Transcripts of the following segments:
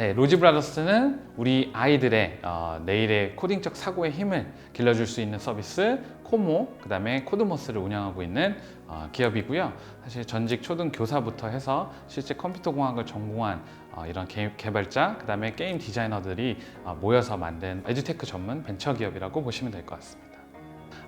네, 로지 브라더스는 우리 아이들의 어, 내일의 코딩적 사고의 힘을 길러줄 수 있는 서비스 코모, 그 다음에 코드모스를 운영하고 있는 어, 기업이고요. 사실 전직 초등 교사부터 해서 실제 컴퓨터 공학을 전공한 어, 이런 개, 개발자, 그 다음에 게임 디자이너들이 어, 모여서 만든 에듀테크 전문 벤처 기업이라고 보시면 될 것 같습니다.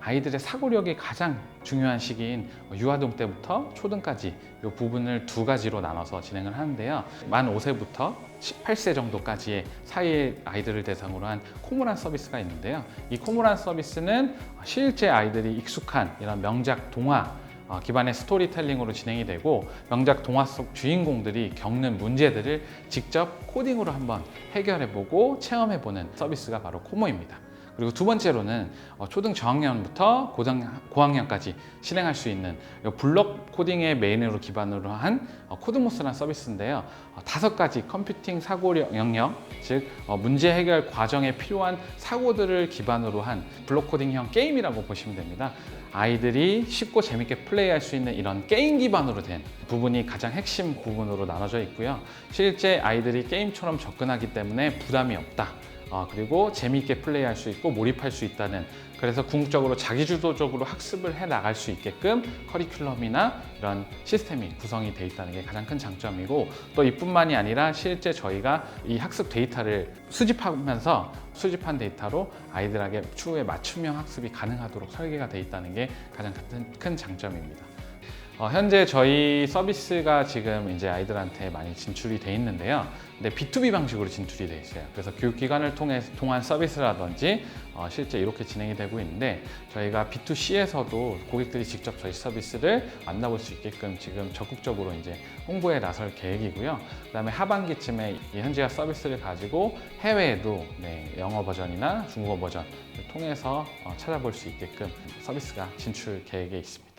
아이들의 사고력이 가장 중요한 시기인 유아동 때부터 초등까지 이 부분을 두 가지로 나눠서 진행을 하는데요. 만 5세부터 18세 정도까지의 사이의 아이들을 대상으로 한 코모란 서비스가 있는데요. 이 코모란 서비스는 실제 아이들이 익숙한 이런 명작 동화 어, 기반의 스토리텔링으로 진행이 되고 명작 동화 속 주인공들이 겪는 문제들을 직접 코딩으로 한번 해결해보고 체험해보는 서비스가 바로 코모입니다. 그리고 두 번째로는 어, 초등 저학년부터 고등, 고학년까지 실행할 수 있는 이 블록 코딩의 메인으로 기반으로 한 어, 코드모스라는 서비스인데요. 어, 다섯 가지 컴퓨팅 사고 영역, 즉 어, 문제 해결 과정에 필요한 사고들을 기반으로 한 블록 코딩형 게임이라고 보시면 됩니다. 아이들이 쉽고 재밌게 플레이할 수 있는 이런 게임 기반으로 된 부분이 가장 핵심 부분으로 나눠져 있고요. 실제 아이들이 게임처럼 접근하기 때문에 부담이 없다. 어, 그리고 재미있게 플레이할 수 있고 몰입할 수 있다는 그래서 궁극적으로 자기주도적으로 학습을 해 나갈 수 있게끔 커리큘럼이나 이런 시스템이 구성이 돼 있다는 게 가장 큰 장점이고 또 이뿐만이 아니라 실제 저희가 이 학습 데이터를 수집하면서 수집한 데이터로 아이들에게 추후에 맞춤형 학습이 가능하도록 설계가 돼 있다는 게 가장 큰, 큰 장점입니다. 어, 현재 저희 서비스가 지금 이제 아이들한테 많이 진출이 돼 있는데요. 근데 B2B 방식으로 진출이 돼 있어요. 그래서 교육기관을 통해 통한 서비스라든지 어, 실제 이렇게 진행이 되고 있는데 저희가 B2C에서도 고객들이 직접 저희 서비스를 만나볼 수 있게끔 지금 적극적으로 이제 홍보에 나설 계획이고요. 그다음에 하반기쯤에 이 현지화 서비스를 가지고 해외에도 네, 영어 버전이나 중국어 버전을 통해서 어, 찾아볼 수 있게끔 서비스가 진출 계획에 있습니다.